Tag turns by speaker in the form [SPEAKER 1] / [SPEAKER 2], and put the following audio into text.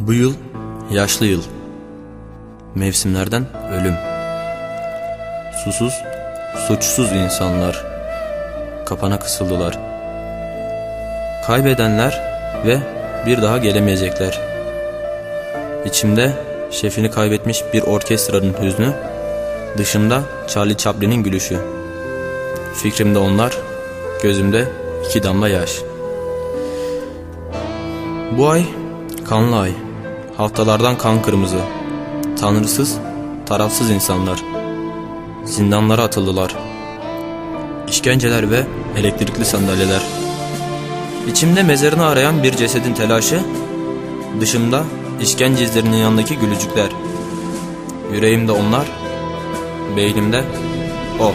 [SPEAKER 1] Bu yıl yaşlı yıl. Mevsimlerden ölüm. Susuz, suçsuz insanlar kapana kısıldılar. Kaybedenler ve bir daha gelemeyecekler. İçimde şefini kaybetmiş bir orkestranın hüznü, dışımda Charlie Chaplin'in gülüşü. Fikrimde onlar, gözümde iki damla yaş. Bu ay kanlı ay. Haftalardan kan kırmızı. Tanrısız, tarafsız insanlar. Zindanlara atıldılar. İşkenceler ve elektrikli sandalyeler. İçimde mezarını arayan bir cesedin telaşı, dışımda işkence izlerinin yanındaki gülücükler. Yüreğimde onlar, beynimde o.